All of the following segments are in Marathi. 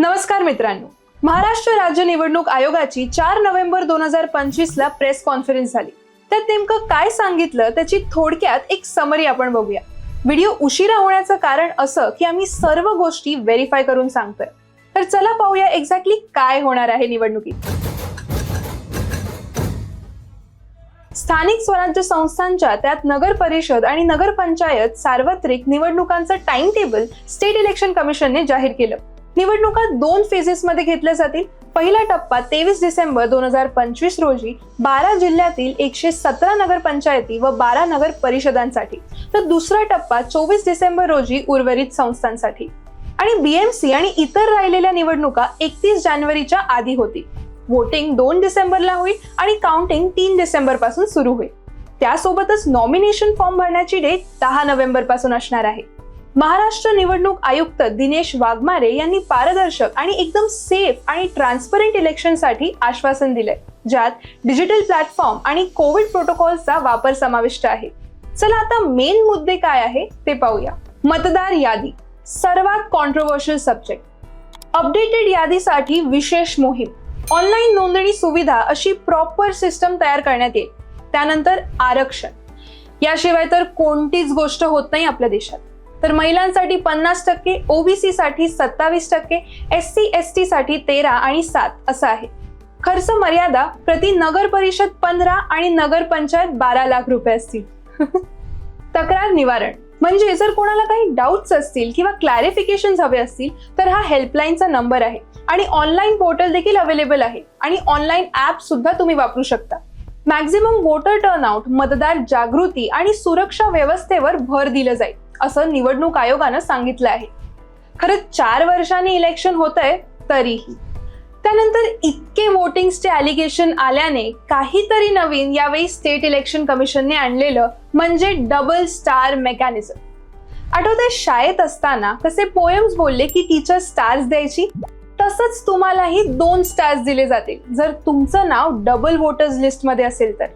नमस्कार मित्रांनो. महाराष्ट्र राज्य निवडणूक आयोगाची चार नोव्हेंबर दोन हजार पंचवीस ला प्रेस कॉन्फरन्स झाली. त्यात नेमकं काय सांगितलं त्याची थोडक्यात एक समरी आपण बघूया. व्हिडिओ उशिरा होण्याचं कारण असं की आम्ही सर्व गोष्टी व्हेरीफाय करून सांगतोय. तर चला पाहूया एक्झॅक्टली काय होणार आहे निवडणुकीत. स्थानिक स्वराज्य संस्थांच्या त्यात नगर परिषद आणि नगरपंचायत सार्वत्रिक निवडणुकांचं टाइम टेबल स्टेट इलेक्शन कमिशनने जाहीर केलं. निवडणुका दोन फेजेसमध्ये घेतल्या जातील. पहिला टप्पा तेवीस डिसेंबर दोन हजार पंचवीस रोजी बारा जिल्ह्यातील एकशे सतरा नगरपंचायती व बारा नगर परिषदांसाठी. तर दुसरा टप्पा चोवीस डिसेंबर रोजी उर्वरित संस्थांसाठी. आणि बीएमसी आणि इतर राहिलेल्या निवडणुका एकतीस जानेवारीच्या आधी होती वोटिंग दोन डिसेंबरला होईल आणि काउंटिंग तीन डिसेंबरपासून सुरू होईल. त्यासोबतच नॉमिनेशन फॉर्म भरण्याची डेट दहा नोव्हेंबरपासून असणार आहे. महाराष्ट्र निवडणूक आयुक्त दिनेश वाघमारे यांनी पारदर्शक आणि एकदम सेफ आणि ट्रान्सपरंट इलेक्शनसाठी आश्वासन दिलंय ज्यात डिजिटल प्लॅटफॉर्म आणि कोविड प्रोटोकॉलचा वापर समाविष्ट आहे. चला आता मेन मुद्दे काय आहे ते पाहूया. मतदार यादी सर्वात कॉन्ट्रोवर्शियल सब्जेक्ट अपडेटेड यादीसाठी विशेष मोहीम. ऑनलाईन नोंदणी सुविधा अशी प्रॉपर सिस्टम तयार करण्यात येईल. त्यानंतर आरक्षण. याशिवाय तर कोणतीच गोष्ट होत नाही आपल्या देशात. तर महिलांसाठी पन्नास टक्के ओबीसी साठी सत्तावीस टक्के एस सी एस टी साठी तेरा आणि सात असं आहे. खर्च मर्यादा प्रति नगर परिषद पंधरा आणि नगर पंचायत बारा लाख रुपये असतील. तक्रार निवारण. म्हणजे जर कोणाला काही डाऊट्स असतील किंवा क्लॅरिफिकेशन हवे असतील तर हा हेल्पलाईनचा नंबर आहे. आणि ऑनलाईन पोर्टल देखील अवेलेबल आहे. आणि ऑनलाईन ॲप सुद्धा तुम्ही वापरू शकता. मॅक्झिमम वोटर टर्नआउट मतदार जागृती आणि सुरक्षा व्यवस्थेवर भर दिलं जाईल. असं निवडणूक आयोगानं सांगितलं आहे. खरं चार वर्षांनी इलेक्शन होत आहे तरीही. त्यानंतर इतके वोटिंगचे ॲलिगेशन आल्याने काहीतरी नवीन यावेळी स्टेट इलेक्शन कमिशनने आणलेलं म्हणजे डबल स्टार मेकॅनिझम आठवते शाळेत असताना कसे पोएम्स बोलले की टीचर स्टार्स द्यायची? तसंच तुम्हालाही दोन स्टार्स दिले जातील. जर तुमचं नाव डबल वोटर्स लिस्टमध्ये असेल तर.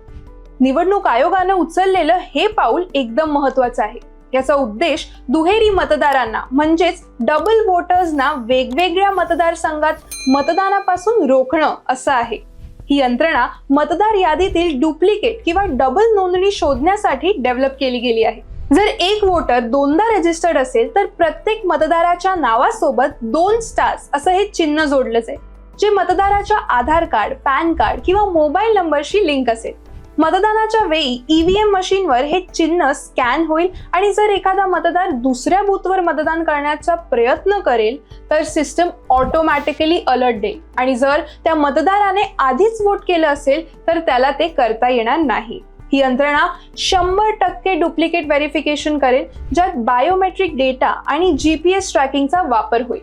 निवडणूक आयोगानं उचललेलं हे पाऊल एकदम महत्वाचं आहे. याचा उद्देश दुहेरी मतदारांना म्हणजेच डबल वोटर्सना वेगवेगळ्या मतदारसंघात मतदानापासून रोखणं असं आहे. ही यंत्रणा मतदार यादीतील डुप्लिकेट किंवा डबल नोंदणी शोधण्यासाठी डेव्हलप केली गेली आहे. जर एक वोटर दोनदा रजिस्टर्ड असेल तर प्रत्येक मतदाराच्या नावासोबत दोन स्टार्स असं हे चिन्ह जोडलं जाईल जे मतदाराच्या आधार कार्ड पॅन कार्ड किंवा मोबाईल नंबरशी लिंक असेल. मतदानाच्या वेळी ईव्हीएम मशीनवर हे चिन्ह स्कॅन होईल आणि जर एखादा मतदार दुसऱ्या बूथवर मतदान करण्याचा प्रयत्न करेल तर सिस्टम ऑटोमॅटिकली अलर्ट देईल. आणि जर त्या मतदाराने आधीच वोट केलं असेल तर त्याला ते करता येणार नाही. ही यंत्रणा शंभर टक्के डुप्लिकेट व्हेरिफिकेशन करेल ज्यात बायोमेट्रिक डेटा आणि जीपीएस ट्रॅकिंगचा वापर होईल.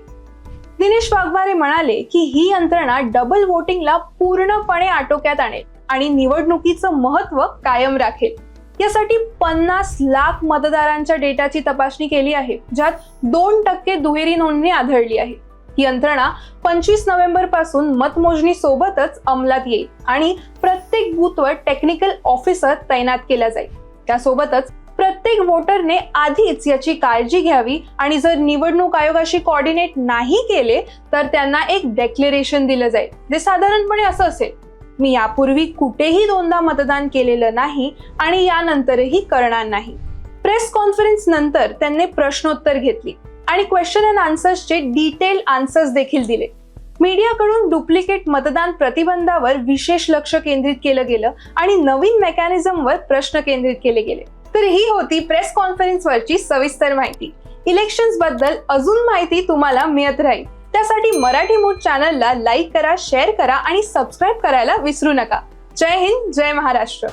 दिनेश वाघमारे म्हणाले की ही यंत्रणा डबल वोटिंगला पूर्णपणे आटोक्यात आणेल. आणि निवडणुकीचं महत्त्व कायम राखेल. यासाठी पन्नास लाख मतदारांच्या डेटाची तपासणी केली आहे ज्यात दोन टक्के दुहेरी नोंदणी आढळली आहे. ही यंत्रणा पंचवीस नोव्हेंबरपासून मतमोजणी सोबतच अंमलात येईल आणि प्रत्येक बूथवर टेक्निकल ऑफिसर तैनात केला जाईल. त्यासोबतच प्रत्येक वोटरने आधीच याची काळजी घ्यावी आणि जर निवडणूक आयोगाशी कॉर्डिनेट नाही केले तर त्यांना एक डेक्लेरेशन दिलं जाईल. जे साधारणपणे असं असेल. मी यापूर्वी कुठेही दोनदा मतदान केलेलं नाही आणि यानंतरही करणार नाही. प्रेस कॉन्फरन्स नंतर त्यांनी प्रश्नोत्तर घेतली आणि क्वेश्चन अँड आन्सर्सचे डिटेल आन्सर्स देखील दिले. मीडियाकडून डुप्लिकेट मतदान प्रतिबंधावर विशेष लक्ष केंद्रित केलं गेलं आणि नवीन मेकॅनिझमवर प्रश्न केंद्रित केले गेले. तर ही होती प्रेस कॉन्फरन्सवरची सविस्तर माहिती. इलेक्शन्सबद्दल अजून माहिती तुम्हाला मिळत राहील. त्यासाठी मराठी मूड चॅनलला लाईक करा शेअर करा आणि सबस्क्राईब करायला विसरू नका. जय हिंद जय महाराष्ट्र.